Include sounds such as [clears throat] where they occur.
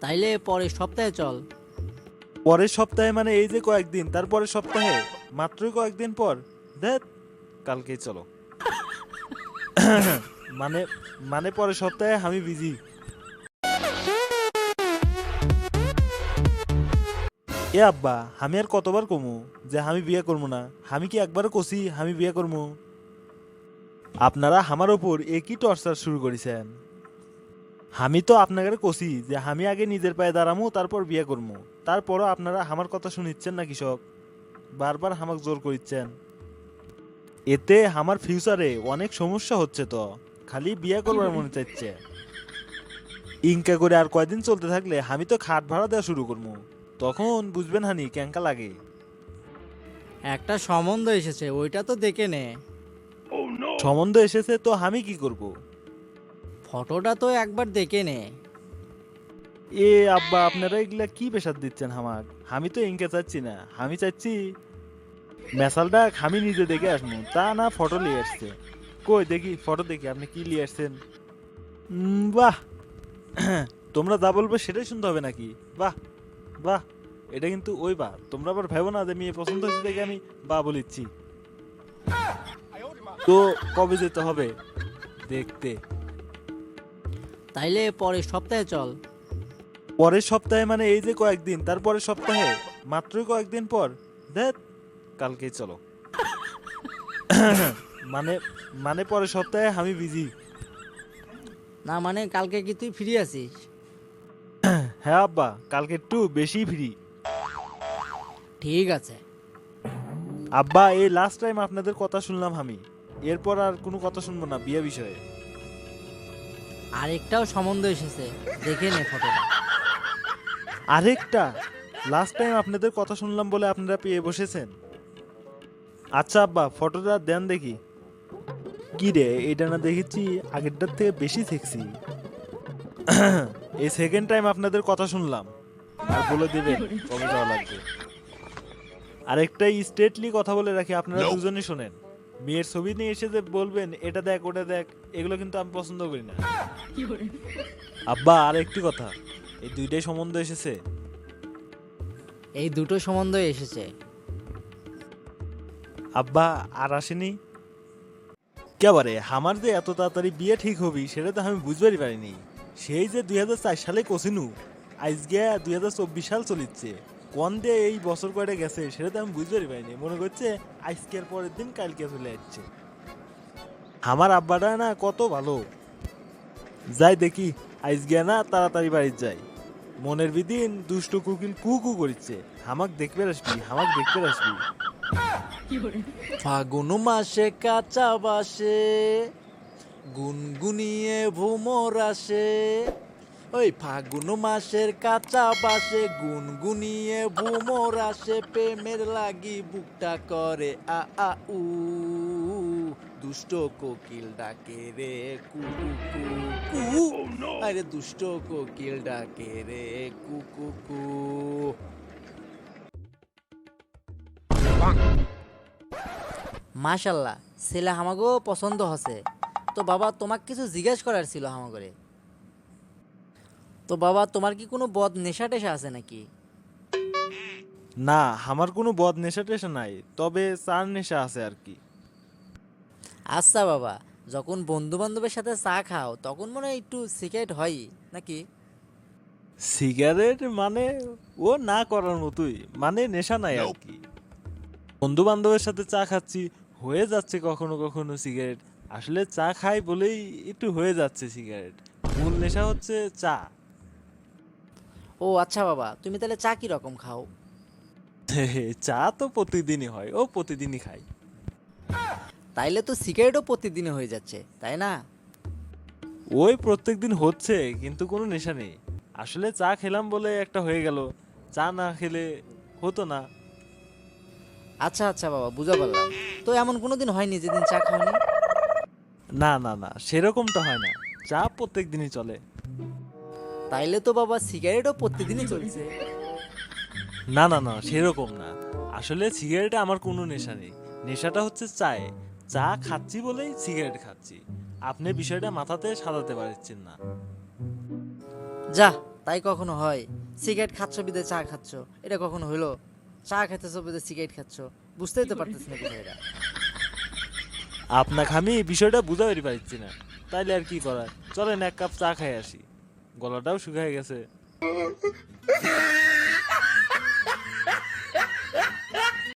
তাইলে পরের সপ্তাহে চল। পরের সপ্তাহে মানে এই যে কয়েকদিন, তারপরের সপ্তাহে? মাত্রই কয়েকদিন পর? দেখ কালকেই চলো। [coughs] মানে মানে পরের সপ্তাহে আমি বিজি এ আব্বা, আমি আর কতবার কমু যে আমি বিয়ে করব না? আমি কি একবারও কষি আমি বিয়ে করব আপনারা আমার ওপর একই টর্চার শুরু করেছেন। আমি তো আপনাকে কষি যে আমি আগে নিজের পায়ে দাঁড়ামু তারপর বিয়ে করব তারপরও আপনারা আমার কথা শুনিচ্ছেন না কৃষক? বারবার আমাকে জোর করিচ্ছেন। এতে আমার ফিউচারে অনেক সমস্যা হচ্ছে তো। খালি বিয়ে করবার মনে চাইছে। ইনকা করে আর কয়দিন চলতে থাকলে আমি তো খাট ভাড়া দেওয়া শুরু করব তখন বুঝবেন হানি ক্যাঙ্কা লাগে। একটা সম্বন্ধ এসেছে ওইটা তো দেখে নে। সম্বন্ধ এসেছে তো আমি কি করব। ফটোটা তো একবার দেখে নে। এ আব্বা, আপনারা এগুলা কি পেশার দিচ্ছেন হামাক? আমি তো ইনকে চাচ্ছি না, আমি চাচ্ছি মেসালটা আমি নিজে দেখে আসব, তা না ফটো নিয়ে আসছে। কই, দেখি, ফটো দেখি, আপনি কি নিয়ে আসছেন? বাহ! [clears throat] তোমরা যা বলবে সেটাই শুনতে হবে নাকি? বাহ বাহ, এটা কিন্তু ওই বা, তোমরা আবার ভেবো না যে মেয়ে পছন্দ হচ্ছে দেখে আমি বা বলিচ্ছি। তো কবে যেতে হবে? দেখতে। তাইলে পরের সপ্তাহে চল। পরের সপ্তাহে মানে এই যে কয়েকদিন তারপরের সপ্তাহে? মাত্রই কয়েকদিন পর? দেখ কালকেই চলো। [coughs] মানে মানে পরের সপ্তাহে আমি বিজি না মানে কালকে কি তুই ফ্রি আছিস? [coughs] হ্যাঁ আব্বা কালকে একটু বেশি ফ্রি ঠিক আছে। আব্বা এই লাস্ট টাইম আপনাদের কথা শুনলাম আমি। এরপর আর কোনো কথা শুনব না বিয়ে বিষয়ে। আরেকটাও সম্বন্ধ এসেছে। দেখে নে ফটোটা। আরেকটা? লাস্ট টাইম আপনাদের কথা শুনলাম বলে আপনারা পেয়ে বসেছেন। আচ্ছা আব্বা ফটোটা দেন দেখি। কি রে এটা না দেখেছি আগেরটার থেকে বেশি সেক্সি এই সেকেন্ড টাইম আপনাদের কথা শুনলাম। আর বলে দেবেন কবে যাওয়া লাগবে। আরেকটা স্ট্রেটলি কথা বলে রাখি আপনারা দুজনে শোনেন। মেয়ের ছবি নিয়ে এসে যে বলবেন এটা দেখ ওটা দেখ এগুলো কিন্তু আমি পছন্দ করি না। আব্বা আর একটি কথা এই দুইটাই সম্বন্ধ এসেছে? এই দুটো সম্বন্ধ এসেছে। আব্বা আর আসেনি? কেবারে আমার যে এত তাড়াতাড়ি বিয়ে ঠিক হবি সেটা তো আমি বুঝবারই পারিনি। সেই যে দুই হাজার চার সালে কষিনু আজকে দুই হাজার চব্বিশ সাল চলিচ্ছে। কোন দিয়ে এই বছর কয়টা গেছে, সেটা তো আমি বুঝবারই পারিনি। মনে করছে আজকের পরের দিন কালকে চলে যাচ্ছে আমার আব্বাটা না কত ভালো। যাই দেখি আজকে না তাড়াতাড়ি বাড়ি যাই। মনের বিদিন দুষ্ট কুকিল কু কু করিচ্ছে। হামাক দেখবে আসবি, হামাক দেখবে আসবি। ফাগুন মাসে কাঁচা বাসে, গুনগুনিয়ে ভুমর আসে। ওই ফাগুন মাসের কাঁচা বাসে গুনগুনিয়ে ভুমর আসে, প্রেমের লাগি বুকটা করে। আ আ, উ, দুষ্ট কোকিল ডাকে রে, কু কু আরে দুষ্ট কোকিল ডাকে রে, কু কু মাশাল্লাহ, ছেলে আমাকেও পছন্দ হচ্ছে তো বাবা, তোমাকে কিছু জিজ্ঞেস করার ছিল আমাকে তো বাবা তোমার কি কোনো বদ নেশা টেশা আছে নাকি? না আমার কোনো বদ নেশা টেশা নাই তবে চার নেশা আছে আর কি। আচ্ছা বাবা যখন বন্ধু বান্ধবের সাথে চা খাও তখন মনে হয় একটু সিগারেট হয় নাকি? সিগারেট মানে ও না করার মতোই মানে নেশা নাই আর কি। বন্ধু বান্ধবের সাথে চা খাচ্ছি হয়ে যাচ্ছে কখনো কখনো সিগারেট। আসলে চা খাই বলেই একটু হয়ে যাচ্ছে সিগারেট। মূল নেশা হচ্ছে চা। ও আচ্ছা বাবা তুমি তাহলে চা কি রকম খাও? চা তো প্রতিদিনই হয় ও প্রতিদিনই খাই তাইলে তো সিগারেটও প্রতিদিনে হয়ে যাচ্ছে তাই না? ওই প্রত্যেকদিন হচ্ছে কিন্তু কোনো নেশা নেই। আসলে চা খেলাম বলে একটা হয়ে গেল চা না খেলে হতো না। আচ্ছা আচ্ছা বাবা বুঝা পারলাম। তো এমন কোনো দিন হয়নি যেদিন চা খাওনি? না না না সেরকমটা হয় না। চা প্রত্যেক দিনই চলে। তাইলে তো বাবা সিগারেটও প্রতিদিনই চলছে। না না না সেরকম না। আসলে সিগারেটে আমার কোনো নেশা নেই। নেশাটা হচ্ছে চায়ে। চা খাচ্ছি বলেই সিগারেট খাচ্ছি। আপনি বিষয়টা মাথাতে সাজাতে পারছেন না। যা তাই কখনো হয়। সিগারেট খাচ্ছ বিদে চা খাচ্ছ। এটা কখনো হইল চা খাইতেছ বিদে সিগারেট খাচ্ছ। বুঝতেই তো পারতেছ না বিষয়টা। আপনাকে আমি বিষয়টা বুঝাতে পারছি না। তাইলে আর কি করার? চলেন এক কাপ চা খাই আসি। গলাটাও শুকায় গেছে।